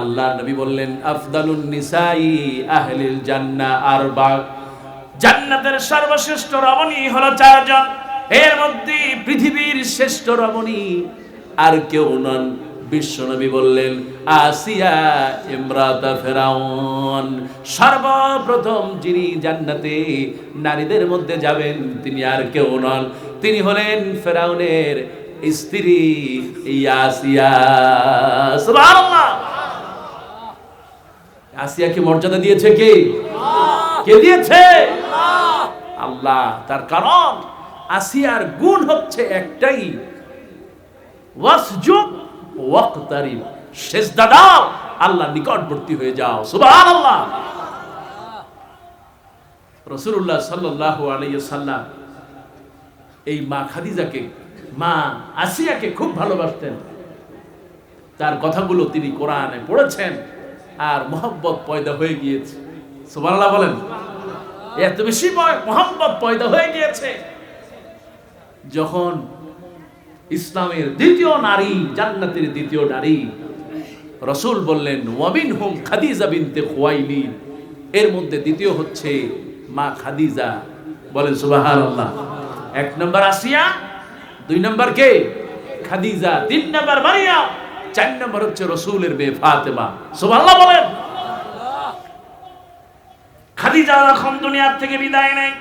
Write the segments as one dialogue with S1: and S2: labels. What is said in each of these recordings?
S1: আল্লাহ নবী বললেন, আফদালুন নিসাই আহলিল জান্নাহ আরবা। জান্নাতের সর্বশ্রেষ্ঠ রমণী হলো চারজন। এর মধ্যে পৃথিবীর শ্রেষ্ঠ রমণী আর কেউ নন। বিশ্বনবী বললেন, আসিয়া ইমরাতা ফেরাউন। সর্বপ্রথম যিনি জান্নাতে নারীদের মধ্যে যাবেন, তিনি আর কেউ নন। তিনি হলেন ফেরাউনের স্ত্রী ইয়াসিয়া। সুবহানাল্লাহ! আসিয়াকে মর্যাদা দিয়েছে কে? কে দিয়েছে? আল্লাহ। তার কারণ আসিয়ার গুণ হচ্ছে একটাই। ওয়াসজুদ ওয়াক্তারিব। সেজদা দাও আল্লাহ নিকটবর্তী হয়ে যাও। সুবহানাল্লাহ। রাসূলুল্লাহ সাল্লাল্লাহু আলাইহি সাল্লাম এই মা খাদিজাকে মা আসিয়াকে খুব ভালোবাসতেন। তার কথাগুলো তিনি কোরআনে পড়েছেন। আর মোহাম্মত পয়দা হয়ে গিয়েছে। সুবহানাল্লাহ বলেন। এত বেশি মোহাম্মত পয়দা হয়ে গিয়েছে। যখন ইসলামের দ্বিতীয় নারী, জান্নাতের দ্বিতীয় নারী, রসুল বললেন ওয়াবিন হুম খাদিজা বিনতে খুয়াইলিন। এর মধ্যে দ্বিতীয় হচ্ছে মা খাদিজা। বলেন সুবাহার আল্লাহ এক নম্বর আসিয়া, দুই নম্বর কে? খাদিজা। তিন নম্বর মারিয়া। চার নম্বর হচ্ছে রসুলের মেয়ে ফাতেমা। সুবহানাল্লাহ বলেন। খাদিজা যখন দুনিয়ার থেকে বিদায় নেয়,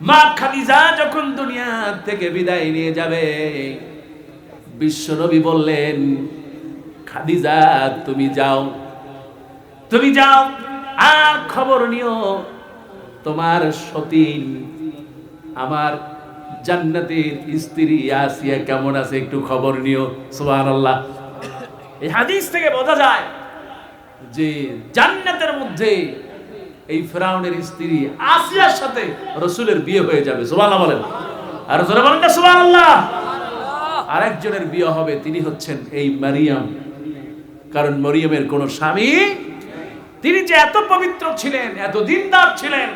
S1: মা খাদিজা যখন দুনিয়া থেকে বিদায় নিয়ে যাবে বিশ্বনবী বললেন, খাদিজা, তুমি যাও। তুমি যাও, আর খবর নিও, তোমার সতীন আমার জান্নাতের স্ত্রী আসিয়া কেমন আছে একটু খবর নিও, সুবহানাল্লাহ। এই হাদিস থেকে বোঝা যায় যে জান্নাতের মধ্যে এই ফেরাউনের স্ত্রী আসিয়ার সাথে রসুলের বিয়ে হয়ে যাবে, সুবহানাল্লাহ বলেন। আর জোরে বলেন না, সুবহানাল্লাহ। আরেকজনের বিয়ে হবে, তিনি হচ্ছেন এই মারিয়াম। কারণ মরিয়মের কোন স্বামী তিনি যে এত পবিত্র ছিলেন, এত দিনদার ছিলেন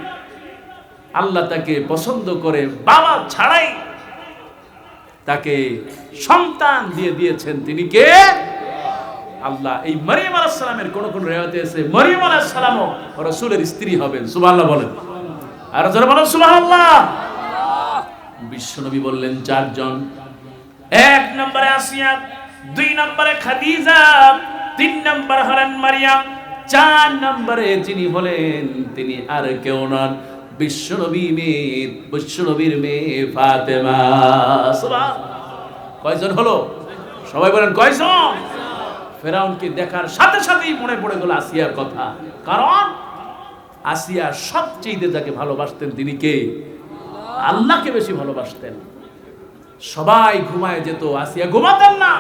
S1: আল্লাহ তাকে পছন্দ করে, বাবা ছাড়াই তাকে সন্তান দিয়ে দিয়েছেন। তিনি কে? আল্লাহ। এই মরিয়ম আলাইহিস সালামের কোন কোন রেওয়াতে আছে, মরিয়ম আলাইহিস সালামও রাসূলের স্ত্রী হবেন। সুবহানাল্লাহ বলেন। আর যারা বলেন, সুবহানাল্লাহ। বিশ্বনবী বললেন, চারজন। এক নম্বরে আসিয়া, দুই নম্বরে খাদিজা, তিন নম্বর হলেন মারিয়াম, চার নম্বরে যিনি হলেন তিনি আর কেউ নন। বিশ্বনবী মেয়ে বিশ্বনবীর মেয়ে ফাতেমা। কয়জন হলো? সবাই বলেন কয়জন? ফেরাউনকে দেখার সাথে সাথেই মনে পড়ে গেল আসিয়ার কথা। কারণ আসিয়া সবচেয়ে যাকে ভালোবাসতেন তিনি কে? আল্লাহকে বেশি ভালোবাসতেন। সবাই ঘুমায় যেত, আসিয়া ঘুমাতেন না।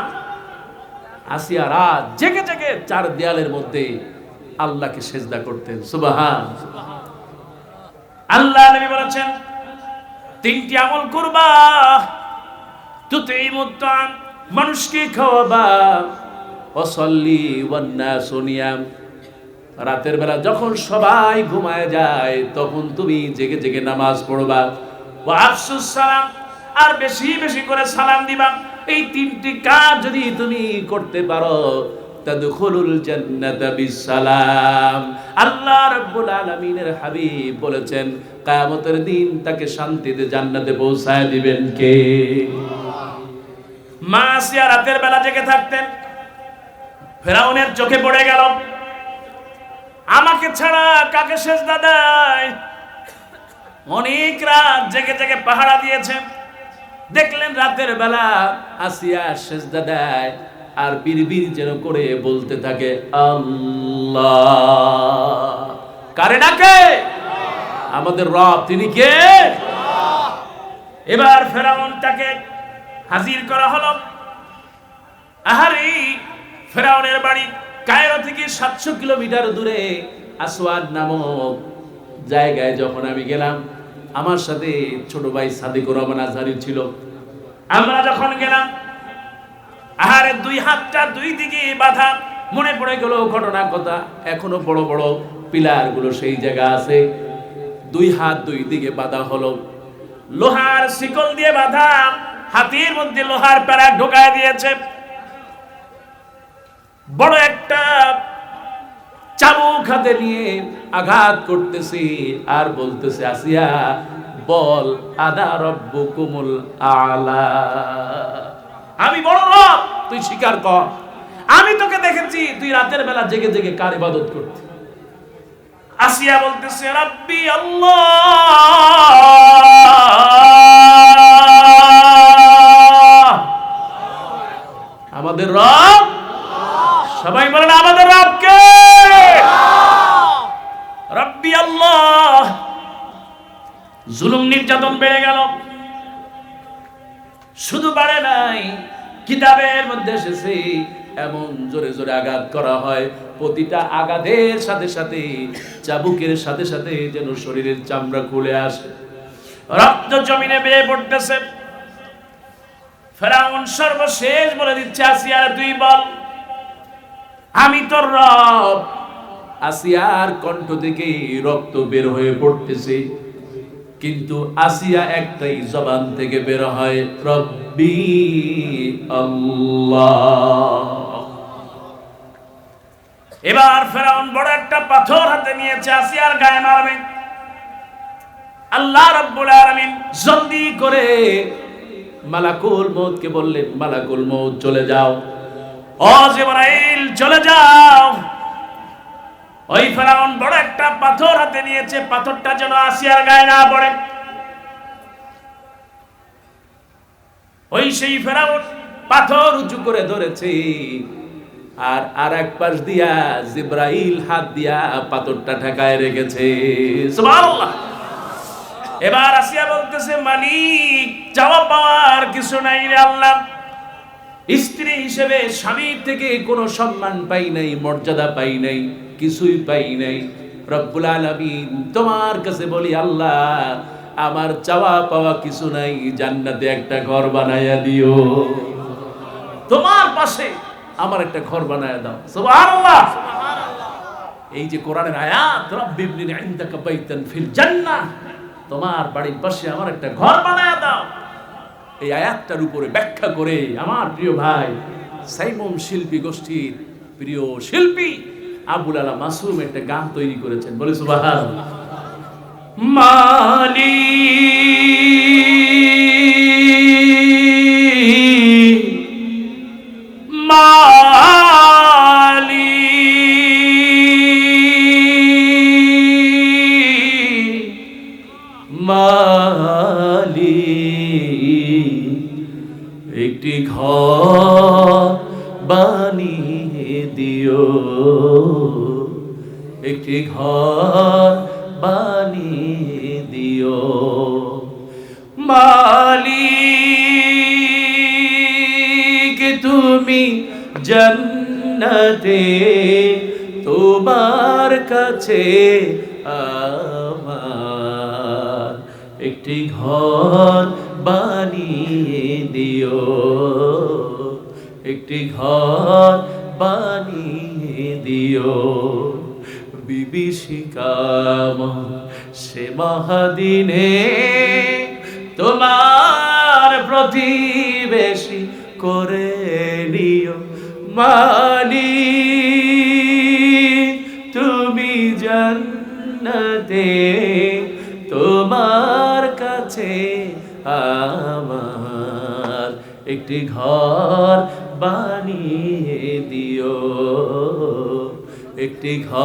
S1: আসিয়া রাত জেগে জেগে চার দেয়ালের মধ্যে আল্লাহকে সেজদা করতেন। সুবাহান সুবাহান। আল্লাহ নবী বলেছেন, তিনটি আমল করবা তুতেই মুত্তাম মানুষকে খাওয়াবা। অসল্লি ওয়ান্না সোনিয়াম রাতের বেলা যখন সবাই ঘুমায় যায়, তখন তুমি জেগে জেগে নামাজ পড়বা। ও আফসুস সালাম, আর বেশি বেশি করে সালাম দিবা। এই তিনটি কাজ যদি তুমি করতে পারো তাদখুলুল জান্নাতা বিসালাম আল্লাহ রাব্বুল আলামিনের হাবিব বলেছেন, কিয়ামতের দিন তাকে শান্তিতে জান্নাতে পৌঁছায় দিবেন কে? রাতের বেলা জেগে থাকতেন। ফেরাউনের চোখে পড়ে গেল। আমাকে ছাড়া কাকে শেষ দাদাই অনেক রাত জেগে জেগে পাহারা দিয়েছেন দেখলেন রাতের বেলা আসিয়া শেষ দাদায় আর বিড়বিড় যেন করে বলতে থাকে, আল্লাহ। কারে ডাকে? আমাদের রব, তিনি কে? এবার ফেরাউন তাকে হাজির করা হলো। আহারি, ফেরাউনের বাড়ি কায়রো থেকে সাতশো কিলোমিটার দূরে আসওয়াদ নামক জায়গায় যখন আমি গেলাম, আমার সাথে ছোট ভাই সাদিকুর রহমান আজহারি ছিল। আমরা যখন গেলাম আহারে দুই হাতটা দুই দিকে বাঁধা। মনে পড়ে গেল ঘটনার কথা। এখনও বড় বড় পিলারগুলো সেই জায়গা আছে। দুই হাত দুই দিকে বাধা হলো। লোহার শিকল দিয়ে বাঁধা। হাতির মধ্যে লোহার প্যারা ঢোকায় দিয়েছে। বড় একটা চাবুক হাতে নিয়ে আঘাত করতেছি। আর বলতেছে, আসিয়া, বল, আদা রব্বুকুমুল আলা। আমি বড় রব। তুই স্বীকার কর। আমি তোকে দেখেছি, তুই রাতের বেলা জেগে জেগে কার ইবাদত করতে? আসিয়া বলতেছে, রাব্বি আল্লাহ! আমাদের রব? সবাই বলেন, আমাদের রব কে রব্বি আল্লাহ! জুলুম নির্যাতন বেড়ে গেল। শুধু বাড়ে নাই কিতাবের মধ্যে এসেছে, এমন জোরে জোরে আঘাত করা হয়। প্রতিটা আঘাতের সাথে সাথে, চাবুকের সাথে সাথে যেন শরীরের চামড়া খুলে আসে। রক্ত জমিনে বেয়ে পড়তেছে। ফেরাউন সর্বশেষ বলে দিচ্ছে, আসিয়ার তুই বল। আমি তোর রব। আসিয়ার কণ্ঠ থেকে রক্ত বের হয়ে পড়তেছে। কিন্তু আসিয়া একটাই জবান থেকে বের হয়, রব্বি আল্লাহ এবার ফেরাউন বড় একটা পাথর হাতে নিয়েছে আসিয়ার গায়ে মারবে। আল্লাহ রাব্বুল আলামিন জলদি করে মালাকুল মউতকে বললেন, মালাকুল মউত, চলে যাও। ও জিবরাইল, চলে যাও। ওই ফেরাউন বড় একটা পাথর হাতে নিয়েছে, পাথরটা যেন আসিয়ার গায়ে না পড়ে। ওই সেই ফেরাউন পাথর উঁচু করে ধরেছে। আর আর এক পাশ দিয়া জিব্রাইল হাত দিয়া পাথরটা ঠেকায় রেখেছে। এবার আসিয়া বলতেছে, মালিক চাওয়া পাওয়ার কিছু নাই রে আল্লাহ। স্ত্রী হিসেবে স্বামীর থেকে কোনো সম্মান পাই নাই, মর্যাদা পাই নাই, কিছুই পাই নাই। রব্বুল আলামিন তোমার কাছে বলি, আল্লাহ আমার চাওয়া পাওয়া কিছু নাই, জান্নাতে একটা ঘর বানাইয়া দিও। তোমার পাশে আমার একটা ঘর বানাইয়া দাও। সুবহানাল্লাহ। এই যে কোরআনের আয়াত রব্বিবনি ইনদাকা বাইতান ফিল জান্নাহ তোমার বাড়ির পাশে আমার একটা ঘর বানায়া দাও। এই আয়াতটার উপরে ব্যাখ্যা করে আমার প্রিয় ভাই সাইমন শিল্পী গোষ্ঠীর প্রিয় শিল্পী আবুল আলা মাসুম একটা গান তৈরি করেছেন। বলে সুবাহান মালি। মালি। মালি। একটি ঘর বানিয়ে দিও। একটি ঘর বানিয়ে দিও। মালিক, তুমি জন্নতে, তোমার কাছে আমার একটি ঘর বানিয়ে দিও। একটি ঘর বানিয়ে দিও। বিভীষিকাম সে মহাদিনে তোমার প্রতিবেশী করে নিও মালি তুমি জান্নাতে, তোমার কাছে আমার একটি ঘর বানিয়ে দিও। একটি ঘর